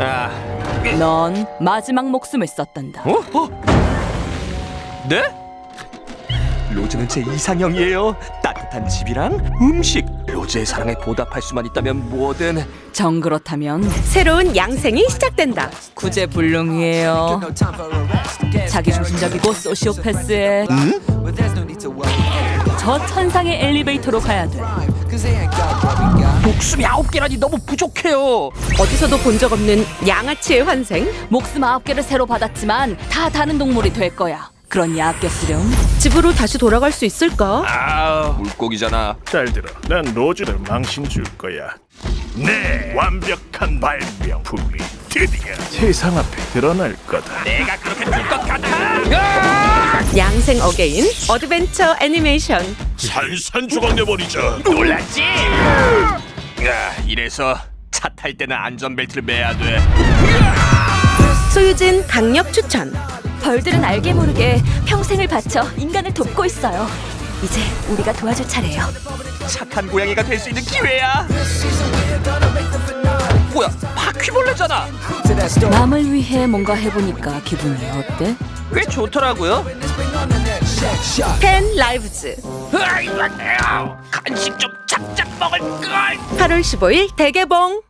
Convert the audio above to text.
아, 넌 마지막 목숨을 썼단다. 어? 어? 네? 로즈는 제 이상형이에요. 따뜻한 집이랑 음식. 로즈의 사랑에 보답할 수만 있다면 뭐든. 정 그렇다면 새로운 양생이 시작된다. 구제불능이에요. 자기 중심적이고 소시오패스에 저 천상의 엘리베이터로 가야 돼. 목숨이 아홉 개라니 너무 부족해요. 어디서도 본 적 없는 양아치의 환생. 목숨 아홉 개를 새로 받았지만 다 다른 동물이 될 거야. 그러니 아껴 쓰렴. 집으로 다시 돌아갈 수 있을까? 아, 물고기잖아. 잘 들어. 난 로즈를 망신 줄 거야. 네, 완벽한 발명품이 드디어 세상 앞에 드러날 거다. 내가 그렇게 될 것 같아. 양생 어게인 어드벤처 애니메이션. 산산조각 내버리자. 놀랐지? 야, 이래서 차 탈 때는 안전벨트를 매야 돼. 소유진 강력 추천. 벌들은 알게 모르게 평생을 바쳐 인간을 돕고 있어요. 이제 우리가 도와줄 차례예요. 착한 고양이가 될 수 있는 기회야. 뭐야, 바퀴벌레잖아. 남을 위해 뭔가 해보니까 기분이 어때? 꽤 좋더라고요. 팬 라이브즈. 간식 좀 작작 먹을 걸. 8월 15일 대개봉.